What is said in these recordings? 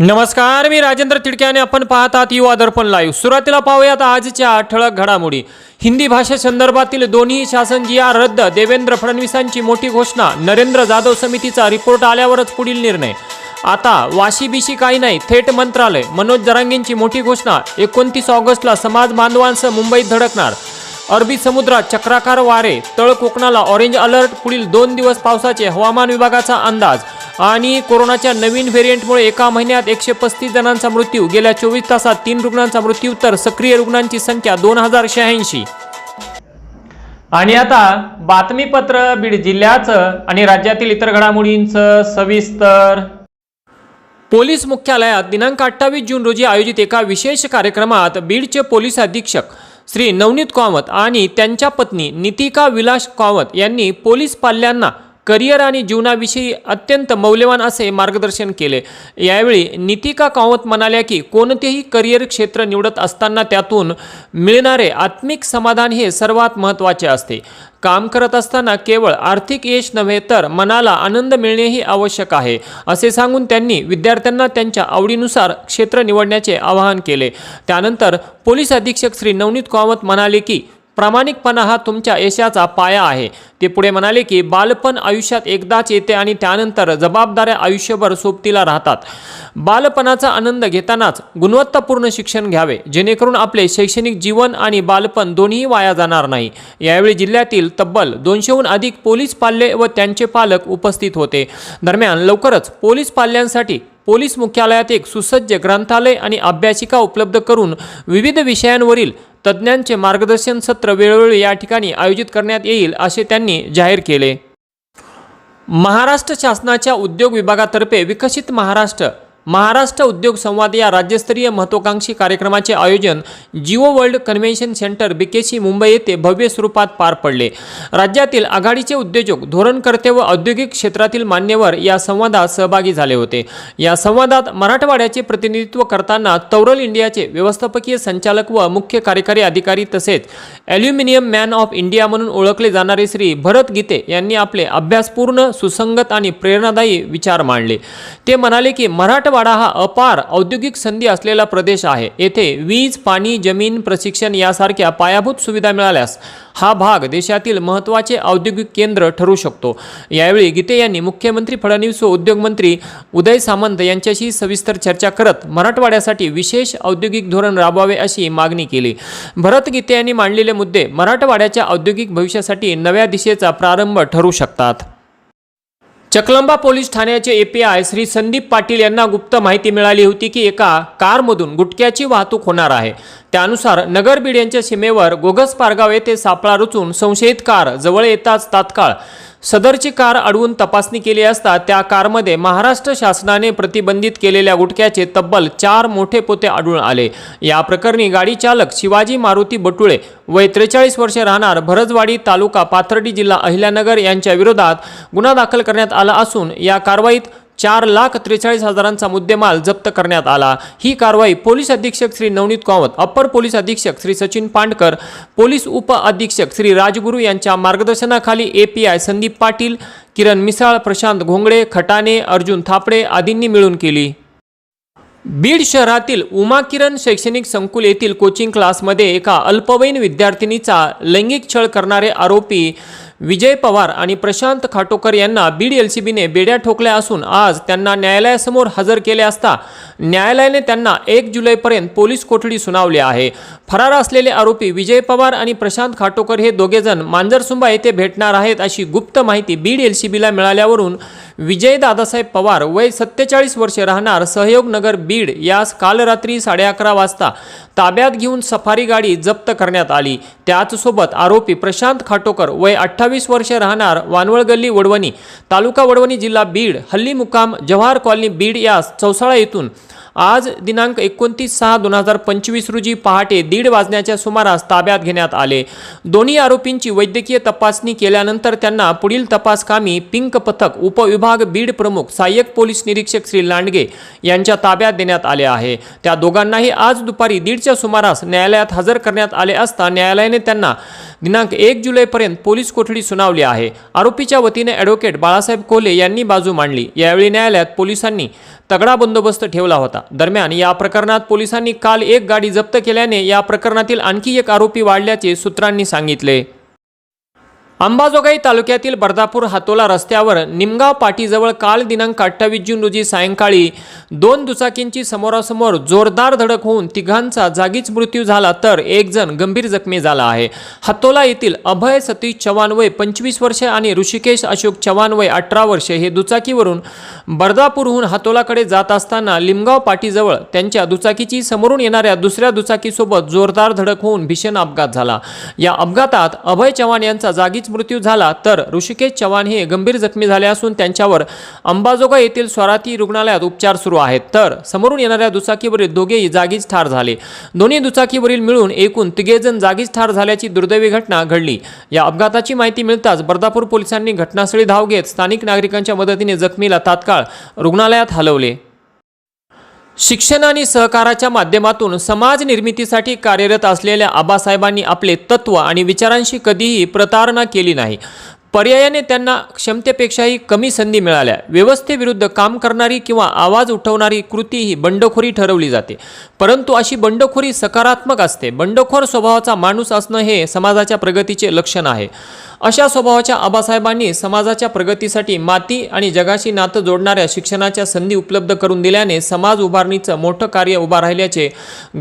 नमस्कार मी राजेंद्र तिडक्याने आपण पाहतात युवा दर्पण लाईव्ह सुरुवातीला पाहूयात आजच्या ठळक घडामोडी. हिंदी भाषेसंदर्भातील दोन्ही शासन जी आर रद्द देवेंद्र फडणवीसांची मोठी घोषणा नरेंद्र जाधव समितीचा रिपोर्ट आल्यावरच पुढील निर्णय. आता वाशी बिशी काही नाही थेट मंत्रालय. मनोज जरांगेंची मोठी घोषणा एकोणतीस ऑगस्टला समाज बांधवांसह मुंबईत धडकणार. अरबी समुद्रात चक्राकार वारे तळ कोकणाला ऑरेंज अलर्ट पुढील दोन दिवस पावसाचे हवामान विभागाचा अंदाज. आणि कोरोनाच्या नवीन व्हेरियंटमुळे एका महिन्यात एकशे पस्तीस जणांचा मृत्यू. गेल्या चोवीस तासात तीन रुग्णांचा मृत्यू तर सक्रिय रुग्णांची संख्या दोन हजार शहाऐंशी. आणि आता बातमीपत्र बीड जिल्ह्याचं आणि राज्यातील इतर घडामोडींचं सविस्तर. पोलीस मुख्यालयात दिनांक अठ्ठावीस जून रोजी आयोजित एका विशेष कार्यक्रमात बीडचे पोलीस अधीक्षक श्री नवनीत कामत आणि त्यांच्या पत्नी नितिका विलास कामत यांनी पोलीस पाल्यांना करिअर आणि जीवनाविषयी अत्यंत मौल्यवान असे मार्गदर्शन केले. यावेळी नितिका कामत म्हणाल्या की कोणतेही करिअर क्षेत्र निवडत असताना त्यातून मिळणारे आत्मिक समाधान हे सर्वात महत्त्वाचे असते. काम करत असताना केवळ आर्थिक यश नव्हे तर मनाला आनंद मिळणेही आवश्यक आहे असे सांगून त्यांनी विद्यार्थ्यांना त्यांच्या आवडीनुसार क्षेत्र निवडण्याचे आवाहन केले. त्यानंतर पोलीस अधीक्षक श्री नवनीत कामत म्हणाले की प्रामाणिकपणा हा तुमच्या यशाचा पाया आहे. ते पुढे म्हणाले की बालपण आयुष्यात एकदाच येते आणि त्यानंतर जबाबदाऱ्या आयुष्यभर सोबतीला राहतात. बालपणाचा आनंद घेतानाच गुणवत्तापूर्ण शिक्षण घ्यावे जेणेकरून आपले शैक्षणिक जीवन आणि बालपण दोन्ही वाया जाणार नाही. यावेळी जिल्ह्यातील तब्बल दोनशेहून अधिक पोलीस पाल्ये व त्यांचे पालक उपस्थित होते. दरम्यान लवकरच पोलीस पाल्यांसाठी पोलीस मुख्यालयात एक सुसज्ज ग्रंथालय आणि अभ्यासिका उपलब्ध करून विविध विषयांवरील तज्ज्ञांचे मार्गदर्शन सत्र वेळोवेळी या ठिकाणी आयोजित करण्यात येईल असे त्यांनी जाहीर केले. महाराष्ट्र शासनाच्या उद्योग विभागातर्फे विकसित महाराष्ट्र महाराष्ट्र उद्योग संवाद या राज्यस्तरीय महत्त्वाकांक्षी कार्यक्रमाचे आयोजन Jio world convention centre BKC Mumbai येथे भव्य स्वरूपात पार पडले. राज्यातील आघाडीचे उद्योजक धोरणकर्ते व औद्योगिक क्षेत्रातील मान्यवर या संवादात सहभागी झाले होते. या संवादात मराठवाड्याचे प्रतिनिधित्व करताना तौरल इंडियाचे व्यवस्थापकीय संचालक व मुख्य कार्यकारी अधिकारी तसेच ॲल्युमिनियम मॅन ऑफ इंडिया म्हणून ओळखले जाणारे श्री भरत गीते यांनी आपले अभ्यासपूर्ण सुसंगत आणि प्रेरणादायी विचार मांडले. ते म्हणाले की मराठवाडा हा अपार औद्योगिक संधी असलेला प्रदेश आहे. येथे वीज पाणी जमीन प्रशिक्षण यासारख्या पायाभूत सुविधा मिळाल्यास हा भाग देशातील महत्त्वाचे औद्योगिक केंद्र ठरू शकतो. यावेळी गीते यांनी मुख्यमंत्री फडणवीस व उद्योगमंत्री उदय सामंत यांच्याशी सविस्तर चर्चा करत मराठवाड्यासाठी विशेष औद्योगिक धोरण राबवावे अशी मागणी केली. भरत गीते यांनी मांडलेले मुद्दे मराठवाड्याच्या औद्योगिक भविष्यासाठी नव्या दिशेचा प्रारंभ ठरू शकतात. चकलंबा पोलीस ठाण्याचे एपीआय श्री संदीप पाटील यांना गुप्त माहिती मिळाली होती की एका कारमधून गुटख्याची वाहतूक होणार आहे. त्यानुसार नगरबीड यांच्या सीमेवर गोगस पारगाव येथे सापळा रचून संशयित कार जवळ येताच तात्काळ सदरची कार अडवून तपासणी केली असता त्या कारमध्ये महाराष्ट्र शासनाने प्रतिबंधित केलेल्या गुटख्याचे तब्बल चार मोठे पोते आढळून आले. या प्रकरणी गाडी चालक शिवाजी मारुती बटुळे वय त्रेचाळीस वर्षे राहणार भरजवाडी तालुका पाथर्डी जिल्हा अहिल्यानगर यांच्या विरोधात गुन्हा दाखल करण्यात आला असून या कारवाईत चार लाख त्रेचाळीस हजारांचा मुद्देमाल जप्त करण्यात आला. ही कारवाई पोलीस अधीक्षक श्री नवनीत कामत अप्पर पोलीस अधीक्षक श्री सचिन पांडकर पोलीस उप अधीक्षक श्री राजगुरू यांच्या मार्गदर्शनाखाली एपीआय संदीप पाटील किरण मिसाळ प्रशांत घोंगडे खटाणे अर्जुन थापडे आदींनी मिळून केली. बीड शहरातील उमा किरण शैक्षणिक संकुल येथील कोचिंग क्लासमध्ये एका अल्पवयीन विद्यार्थिनीचा लैंगिक छळ करणारे आरोपी विजय पवार आणि प्रशांत खाटोकर यांना बीड एल सी बीने बेड्या ठोकल्या असून आज त्यांना न्यायालयासमोर हजर केले असता न्यायालयाने त्यांना एक जुलैपर्यंत पोलीस कोठडी सुनावली आहे. फरार असलेले आरोपी विजय पवार आणि प्रशांत खाटोकर हे दोघेजण मांजरसुंबा येथे भेटणार आहेत अशी गुप्त माहिती बीड एल सी बीला मिळाल्यावरून विजय दादासाहेब पवार वय सत्तेचाळीस वर्षे राहणार सहयोग नगर बीड यास काल रात्री साडे अकरा वाजता ताब्यात घेऊन सफारी गाडी जप्त करण्यात आली. त्याचसोबत आरोपी प्रशांत खाटोकर वय अठ्ठावीस वर्षे राहणार वानवळ गल्ली वडवणी तालुका वडवणी जिल्हा बीड हल्ली मुक्काम जव्हार कॉलनी बीड यास चौसाळा येथून आज दिनांक एकोणतीस सहा दोन हजार पंचवीस रोजी पहाटे दीड वाजण्याच्या सुमारास ताब्यात घेण्यात आले. दोन्ही आरोपींची वैद्यकीय तपासणी केल्यानंतर त्यांना पुढील तपास कामी पिंक पथक उपविभाग बीड प्रमुख सहाय्यक पोलीस निरीक्षक श्री लांडगे यांच्या ताब्यात देण्यात आले आहे. त्या दोघांनाही आज दुपारी दीडच्या सुमारास न्यायालयात हजर करण्यात आले असता न्यायालयाने त्यांना दिनांक एक जुलैपर्यंत पोलीस कोठडी सुनावली आहे. आरोपीच्या वतीने ॲडव्होकेट बाळासाहेब कोले यांनी बाजू मांडली. यावेळी न्यायालयात पोलिसांनी तगडा बंदोबस्त ठेवला होता. दरम्यान या प्रकरणात पोलिसांनी काल एक गाडी जप्त केल्याने या प्रकरणातील आणखी एक आरोपी वाढल्याचे सूत्रांनी सांगितले. अंबाजोगाई तालुक्यातील बर्दापूर हातोला रस्त्यावर निमगाव पाटीजवळ काल दिनांक अठ्ठावीस जून रोजी सायंकाळी दोन दुचाकींची समोरासमोर जोरदार धडक होऊन तिघांचा जागीच मृत्यू झाला तर एक जण गंभीर जखमी झाला आहे. हातोला येथील अभय सतीश चव्हाण वय पंचवीस वर्षे आणि ऋषिकेश अशोक चव्हाण वय अठरा वर्षे हे दुचाकीवरून बर्दापूरहून हातोलाकडे जात असताना लिमगाव पाटीजवळ त्यांच्या दुचाकीची समोरून येणाऱ्या दुसऱ्या दुचाकीसोबत जोरदार धडक होऊन भीषण अपघात झाला. या अपघातात अभय चव्हाण यांचा जागीच मृत्यू झाला तर ऋषिकेश चव्हाण हे गंभीर जखमी झाले असून त्यांच्यावर अंबाजोगा येथील स्वराती रुग्णालयात उपचार सुरू आहेत. तर समोरून येणाऱ्या दुचाकीवरील दोघेही जागीच ठार झाले. दोन्ही दुचाकीवरील मिळून एकूण तिघेजण जागीच ठार झाल्याची दुर्दैवी घटना घडली. या अपघाताची माहिती मिळताच बर्दापूर पोलिसांनी घटनास्थळी धाव घेत स्थानिक नागरिकांच्या मदतीने जखमीला तात्काळ रुग्णालयात हलवले. शिक्षण आणि सहकाराच्या माध्यमातून समाज निर्मितीसाठी कार्यरत असलेल्या आबासाहेबांनी आपले तत्व आणि विचारांशी कधीही प्रतारणा केली नाही. पर्यायाने त्यांना क्षमतेपेक्षाही कमी संधी मिळाल्या. व्यवस्थेविरुद्ध काम करणारी किंवा आवाज उठवणारी कृती ही बंडखोरी ठरवली जाते. परंतु अशी बंडखोरी सकारात्मक असते. बंडखोर स्वभावाचा माणूस असणं हे समाजाच्या प्रगतीचे लक्षण आहे. अशा स्वभावाच्या आबासाहेबांनी समाजाच्या प्रगतीसाठी माती आणि जगाशी नातं जोडणाऱ्या शिक्षणाच्या संधी उपलब्ध करून दिल्याने समाज उभारणीचं मोठं कार्य उभा राहिल्याचे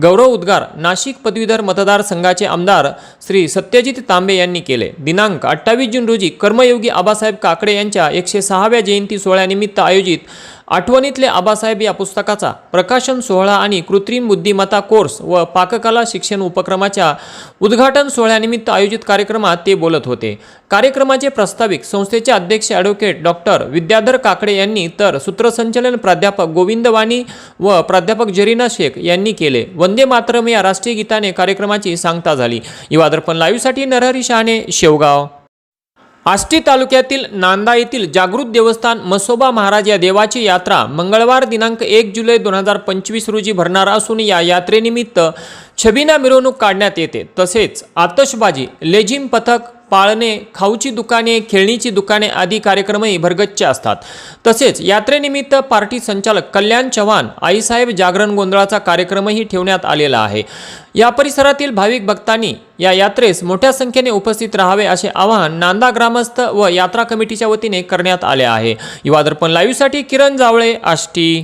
गौरव उद्गार नाशिक पदवीधर मतदारसंघाचे आमदार श्री सत्यजित तांबे यांनी केले. दिनांक अठ्ठावीस जून रोजी कर्मयोगी आबासाहेब काकडे यांच्या एकशे सहाव्या जयंती सोहळ्यानिमित्त आयोजित आठवणीतले आबासाहेब या पुस्तकाचा प्रकाशन सोहळा आणि कृत्रिम बुद्धिमत्ता कोर्स व पाककला शिक्षण उपक्रमाच्या उद्घाटन सोहळ्यानिमित्त आयोजित कार्यक्रमात ते बोलत होते. कार्यक्रमाचे प्रस्ताविक संस्थेचे अध्यक्ष ॲडव्होकेट डॉक्टर विद्याधर काकडे यांनी तर सूत्रसंचलन प्राध्यापक गोविंद वाणी व प्राध्यापक जरीना शेख यांनी केले. वंदे मातरम या राष्ट्रीय गीताने कार्यक्रमाची सांगता झाली. युवादर्पण लाईव्हसाठी नरहरी शहाणे शेवगाव. आष्टी तालुक्यातील नांदा येथील जागृत देवस्थान मसोबा महाराज या देवाची यात्रा मंगळवार दिनांक एक जुलै दोन हजार पंचवीस रोजी भरणार असून या यात्रेनिमित्त छबिना मिरवणूक काढण्यात येते. तसेच आतषबाजी लेझिम पथक पाळणे खाऊची दुकाने खेळणीची दुकाने आदी कार्यक्रमही भरगच्च असतात. तसेच यात्रेनिमित्त पार्टी संचालक कल्याण चव्हाण आईसाहेब जागरण गोंधळाचा कार्यक्रमही ठेवण्यात आलेला आहे. या परिसरातील भाविक भक्तांनी या यात्रेस मोठ्या संख्येने उपस्थित राहावे असे आवाहन नांदा ग्रामस्थ व यात्रा कमिटीच्या वतीने करण्यात आले आहे. युवादर्पण लाईव्हसाठी किरण जावळे आष्टी.